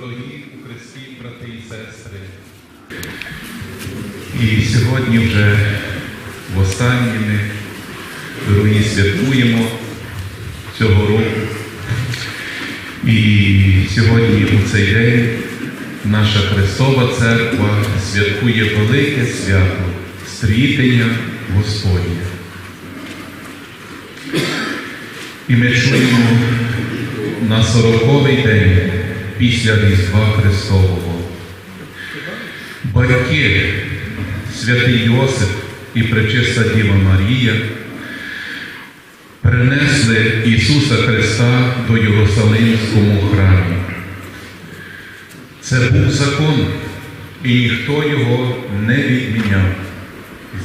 Дорогі у Христі, брати і сестри! І сьогодні вже в останні ми дорогі святкуємо цього року. І сьогодні у цей день наша Христова Церква святкує велике свято стрітення Господнє. І ми чуємо на сороковий день після Різдва Христового. Батьки, святий Йосип і пречиста Діва Марія принесли Ісуса Христа до Єрусалимському храмі. Це був закон, і ніхто його не відміняв.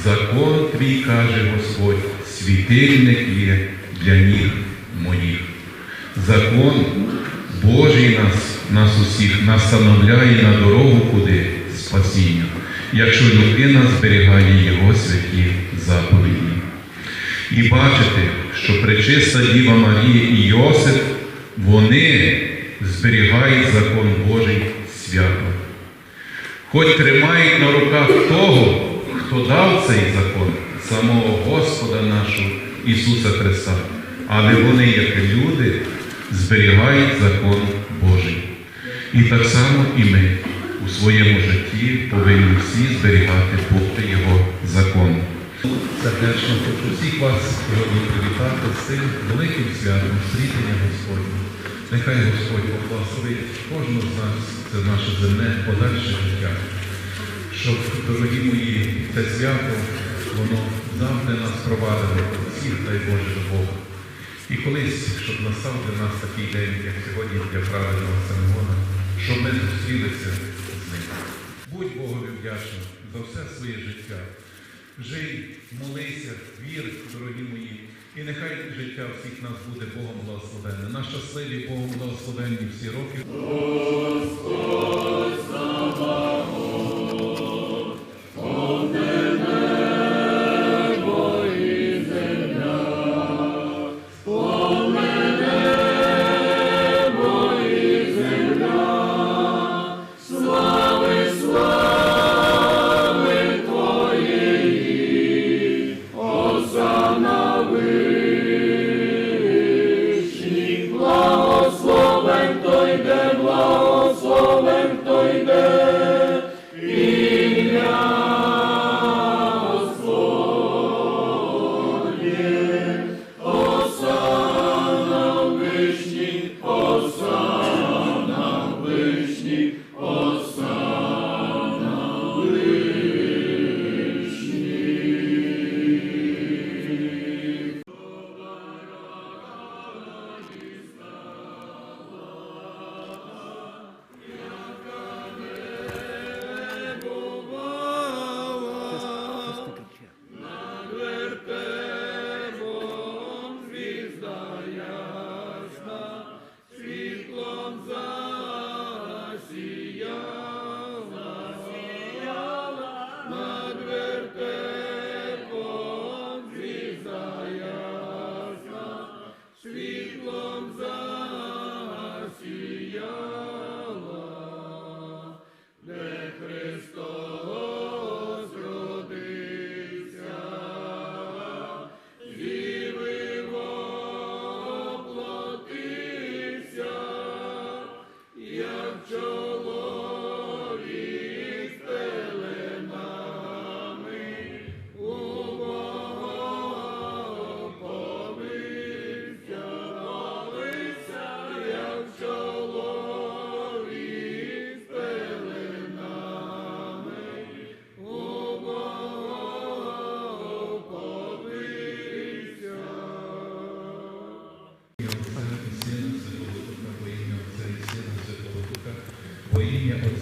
Закон твій, каже Господь, світильник є для ніг моїх. Закон Божий нас, нас усіх настановляє на дорогу куди спасіння, якщо людина зберігає його святі заповіді. І бачите, що пречиста Діва Марія і Йосип, вони зберігають закон Божий свято. Хоч тримають на руках того, хто дав цей закон, самого Господа нашого Ісуса Христа, але вони, як люди, зберігають закон Божий. І так само і ми у своєму житті повинні всі зберігати бути Його закон. Сердечно хочу всіх вас сьогодні привітати з цим великим святом стрітення Господнього. Нехай Господь благословить кожного з нас, це наше земне подальше життя. Щоб, дорогі мої, це свято, воно завжди нас провадило, всіх, дай Боже, до Бога. І колись, щоб настав для нас такий день, як сьогодні для правильного Симеона, щоб ми зустрілися з ним. Будь Богові вдячним за все своє життя. Жий, молися, вір, дорогі мої, і нехай життя всіх нас буде Богом благословенне. На щасливі Богом благословенні всі роки. Благословен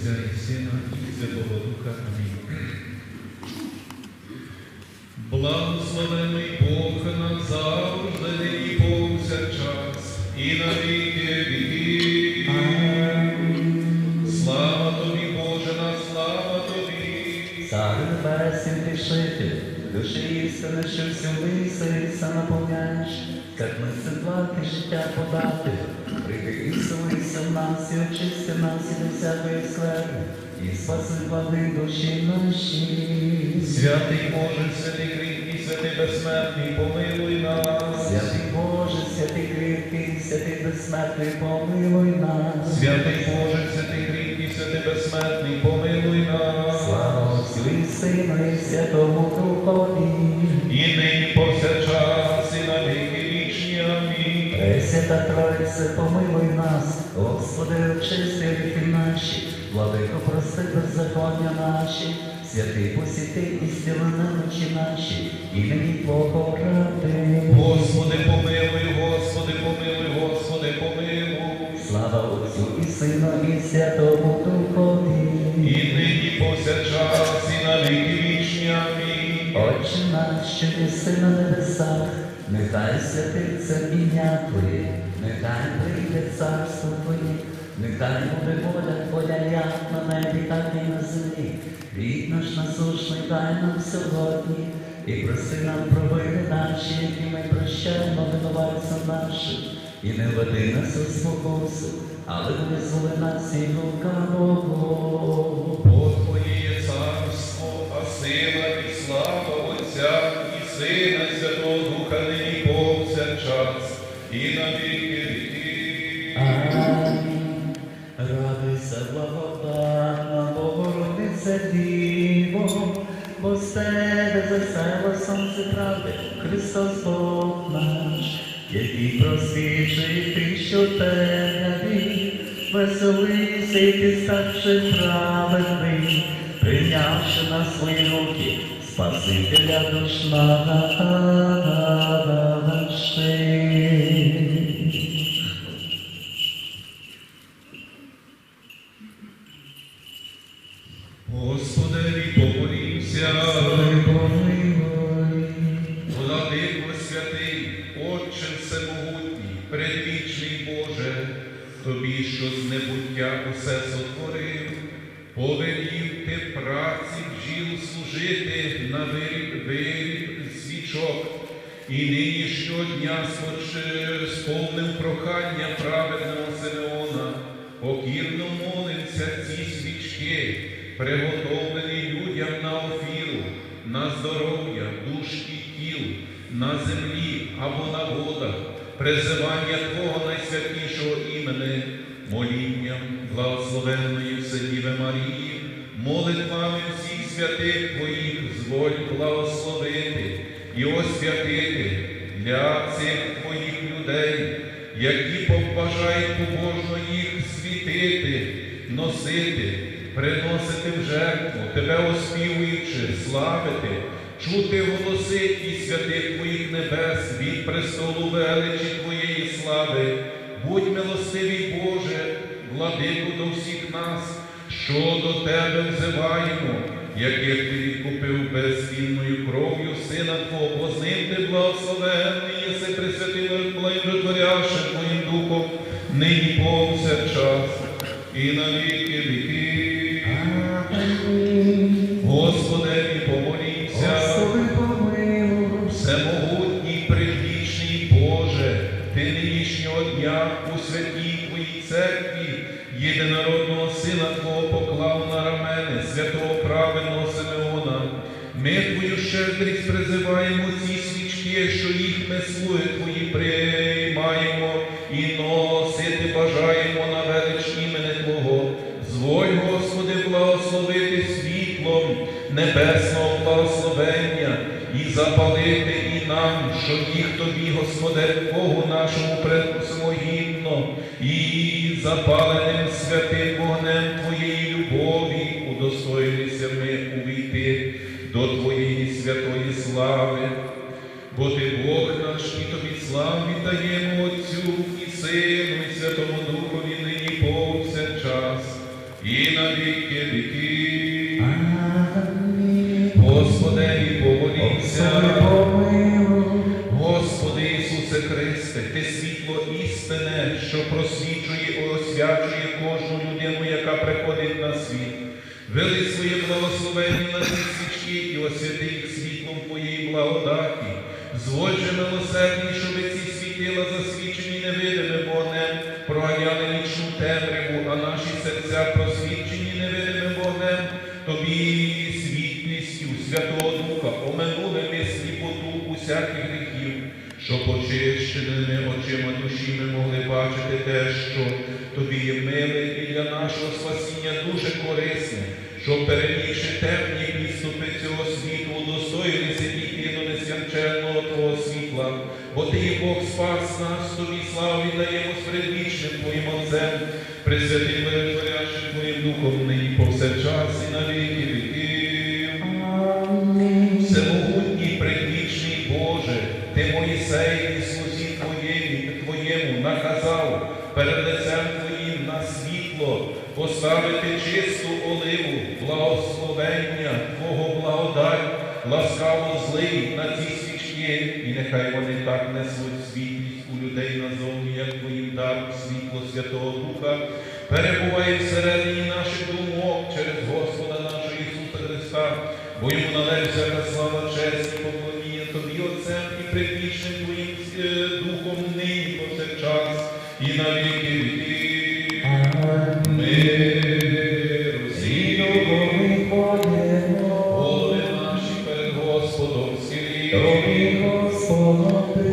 Отця і Сина і Святого Духа. Амінь. Благословений Бог назавжди і повсякчас, і на віки віків. Слава тобі, Боже, на слава тобі. Цар небесен тішитель, душі істини, що всю виселиться наповняєш, як ми плати життя подати. Прийди і вселися в нас, і очисти нас і всякої склепи, і спаси влади душі наші. Святий Боже, святий кріпкий, святий безсмертний, помилуй нас. Святий Боже, святий кріпкий, святий безсмертний, помилуй нас. Святий Боже, святий кріпкий, святий безсмертний, помилуй нас. Слава Отцю і Сину і Святому Духові. Пресвята Тройце, помилуй нас, Господи, очисти гріхи наші, владико, прости беззаконня наші, святий посіти і стіли немочі наші, імені Твого ради. Господи, помилуй, Господи, помилуй, Господи, помилуй. Слава Отцю і Сину і Святому Духові. І нині повсякчас, і на віки. Отче наш, що єси на небесах, нехай святиться ім'я Твоє, нехай прийде царство Твоє, нехай буде воля Твоя, як на небі, так і на землі. Хліб наш насушний дай нам сьогодні, і проси нам провини наші, які ми прощаємо винуватцям нашим, і не веди нас у спокусу, але визволи нас і лукавого. Бо Твоє царство, а сила слава Отця і Сина, і Святого Духа нині повсякчас, і на віки віки. Радуйся, благодатна Богородиця Діво, бо з тебе засело сонце правди, Христос Бог наш, який просвічує ти, що темряві, веселися і ти ставши праведний, прийнявши на свої руки Спасителя душ покірно молимся ці свічки, приготовлені людям на офіру, на здоров'я, душ і тіл, на землі або на водах, призивання Твого найсвятішого імени, молінням благословенної Вседіви Марії, молитвами всіх святих Твоїх зволь благословити. І освятити носити, приносити в жертву, Тебе оспівуючи, славити, чути голоси і святих Твоїх небес від престолу величі Твоєї слави. Будь милостивий, Боже, владику до всіх нас, що до Тебе взиваємо, яких Ти відкупив безцінною кров'ю Сина Твого, з ним Ти благословенний, єси присвятив благотворяшим Твоїм Духом, нині повсякчас і на благословення і запалити і нам, що їх тобі, Господе, Богу нашому пресимо гідно, і запаленим святим що просвічує і освячує кожну людину, яка приходить на світ. Вели своє благословення на ці і освяти їх світлом Твоєї благодаті. Зволь очищеними очима душі ми могли бачити те, що тобі є миле і для нашого спасіння дуже корисне, щоб перемігши темні підступи цього світу, удостоїлися дійти до несвяченного Твого світла, бо Ти є Бог спас нас, тобі славу віддаємо з предвічним Твоїм Отцем, присвятим миротворящим Твоїм Духом нині повсякчас і на наказав перед лицем Твоїм на світло поставити чисту оливу, благословення Твого благодать, ласкаво злий на ці свічки, і нехай вони так несуть світлість у людей назовні, як Твоїм даром світло Святого Духа, перебуває всередині наших думок через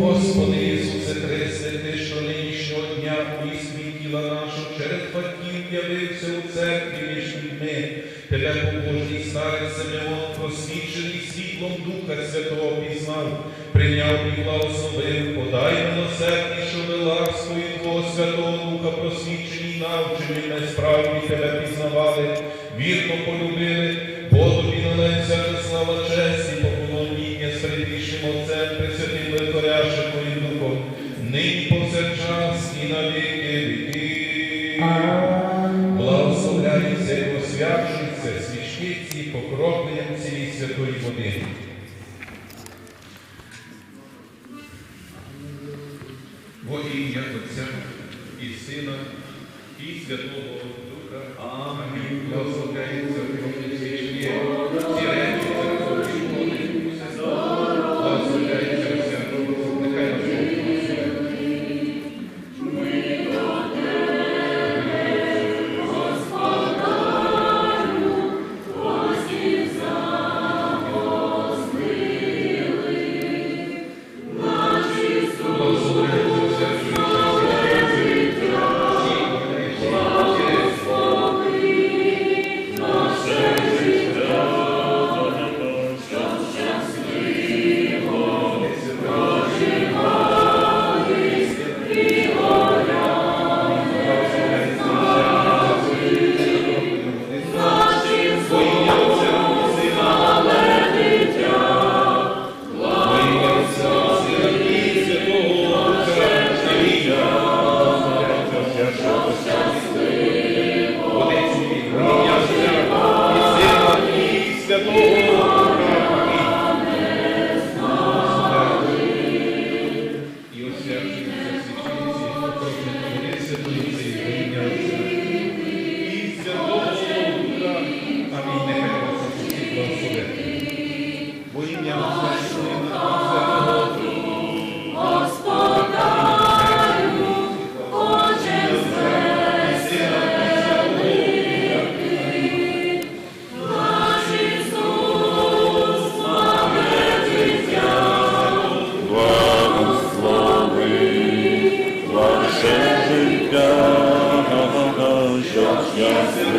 Господи Ісусе Христе, Ти, що нинішнього дня у вісні тіла нашого через батьків явився у церкві між людьми, Тебе побожний старець Симеон, просвічений світлом Духа Святого пізнав, прийняв і благословив, подай милосердні, що ласкою Твого Святого Духа просвічені, навчені, ми справді Тебе пізнавали, вірно полюбили, бо тобі належиться слава честь і поклоніння з предвічним Отцем, Пресвятим Витворящим Твоїм Духом, нині повсякчас і на віки віки. Благословляється і освячується свічки ці покропленням цієї святої води. Во ім'я Отця і Сина, і Amen.